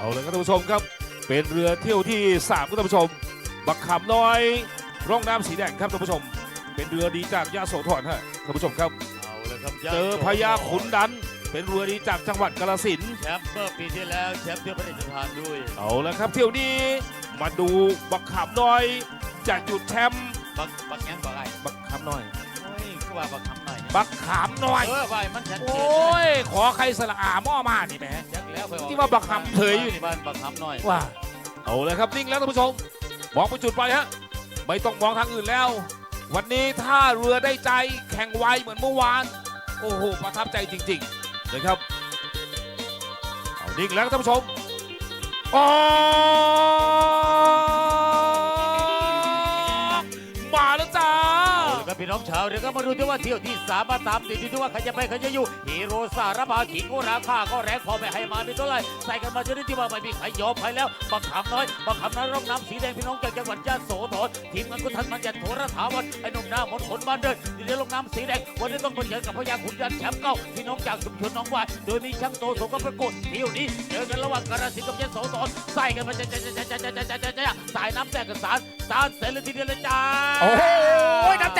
เอาเลยครับท่านผู้ชมครับ เป็นเรือเที่ยวที่3ครับท่านผู้ชม บักขามน้อย ร่องน้ำสีแดงครับท่านผู้ชม เป็นเรือดีจากยะโสธรฮะท่านผู้ชมครับ เอาเลยครับเจอพญาขุนดัน เป็นเรือดีจากจังหวัดกาฬสินธุ์แชมป์เมื่อปีที่แล้วแชมป์เที่ยวพระราชทานด้วยเอาละครับ เที่ยวนี้มาดูบักขามน้อยจะหยุดแชมป์บักบักยังบักไอ้บักขามน้อย โอ้ยคือว่าบักคำหน่อยนะ บักขามน้อย เออว่าให้มันชัดโอเจน้ย ขอใครสละอาหม้อมานี่แหม ยักแล้วค่อยออกที่ว่าบักคำเผยอยู่นี่ บ้านบักคำหน่อยว่าเอาเลยครับนิ่งแล้วท่านผู้ชม มองไปจุดไปฮะ ไม่ต้องมองทางอื่นแล้ว วันนี้ถ้าเรือได้ใจแข่งไวเหมือนเมื่อวาน โอ้โห ประทับใจจริงๆนะครับ เอานิ่งแล้วท่านผู้ชม ออก พี่น้องชาวเดี๋ยวก็มาดูที่ว่าเที่ยวที่สามมาตามติดที่ว่าใครจะไปใครจะอยู่ฮีโร่สารบาขิงโอราคาก็แรงพอไม่ให้มาไม่เท่าไรใส่กันมาจนได้ที่ว่าไม่มีใครยอมใครแล้วบักคำน้อยบักคำน้อยร่องน้ำสีแดงพี่น้องจากจังหวัดยะโสธรทีมงานก็ทันมันจัดโทรถาวันไอ้หนุ่มหน้ามนขนบ้านเดินที่เรือร่องน้ำสีแดงวันนี้ต้องเผชิญกับพญาขุนยันแชมป์เก่าพี่น้องจากชุมชนน้องวายโดยมีช่างโตสงกับประกฏเที่ยวนี้เจอกันระหว่างกาฬสินธุ์กับยะโสธรใส่กันมาจะจะจะจะจะจะจะจะจะสายน้ำแตกกันสารสารเสร็จเลยทีเดียวเลยจ้าโอ้โหน้ำจ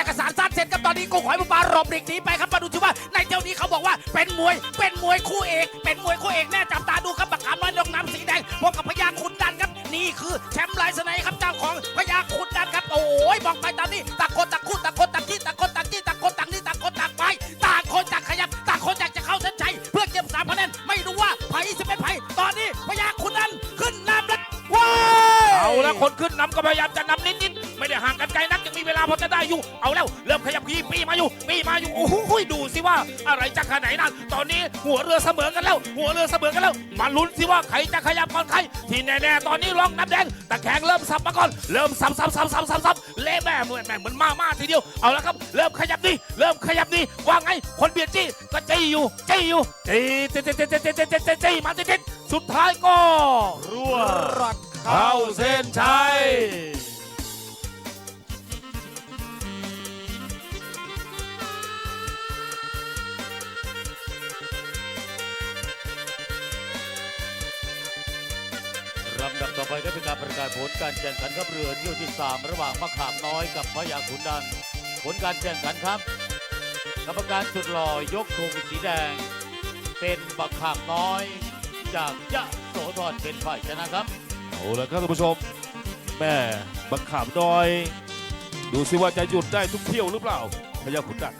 ากกระสานซัดเสร็จครับต อนนี้กูขอยบุปลาหลบหลีกหนีไปครับมาดูสิว่าในเจ้านี้เขาบอกว่าเป็นมวยเป็นมวยคู่เอก เป็นมวยคู่เอกแน่จับตาดูครับบักขามน้อยลงน้ำสีแดงพบกับพญาขุนดันครับนี่คือแชมป์ลายสไนครับเจ้าของพญาขุนดันครับโอ้ยบอกไปตามนี้ต่างคนต่างคู่ต่างคนต่างที่ต่างคนต่างที่ต่างคนต่างนี่ต่างคนต่างไปต่างคนต่างขยับต่างคนอยากจะเข้าเส้นชัยเพื่อเก็บสามคะแนนไม่รู้ว่าไผ่จะเป็นไผ่ตอนนี้พญา นขึ้นนำก็พยายามจะนำนิดๆไม่ได้ห่างกันไกลนักยังมีเวลาพอจะได้อยู่ เอาแล้วเริ่มขยับพีปีมาอยู่ปีมาอยู่โอ้โหดูสิว่าอะไรจะขนาดนั้นตอนนี้หัวเรือเสมอกันแล้ว หัวเรือเสมอกันแล้วมาลุ้นสิว่าใครจะขยับก่อนใครที่แน่ๆตอนนี้ลองน้ำแดงตะแคงเริ่มสับมาก่อนเริ่มสับสับสับสับสับสับเละแม่เหมือนแม่เหมือนมามาทีเดียวเอาละครับ เริ่มขยับดีเริ่มขยับดีว่าไงคนเบียดจี้ก็จี้อยู่จี้อยู่จี้จี้จี้จี้จี้จี้จี้มาจี้สุดท้ายก็รั่วเข้าเส้นชัย ลำดับต่อไปก็เป็นการประกาศผลการแข่งขันขับเรือเที่ยวที่ 3 ระหว่างมะขามน้อยกับพญาขุนดัน ผลการแข่งขันครับ กรรมการสุดหล่อยกธงสีแดง เป็นบักขามน้อย จากยะโสธรเป็นฝ่ายชนะครับ เอาละครับท่านผู้ชมแม่บังขามน้อย ดูสิว่าจะหยุดได้ทุกเที่ยวหรือเปล่าพญาขุนดัน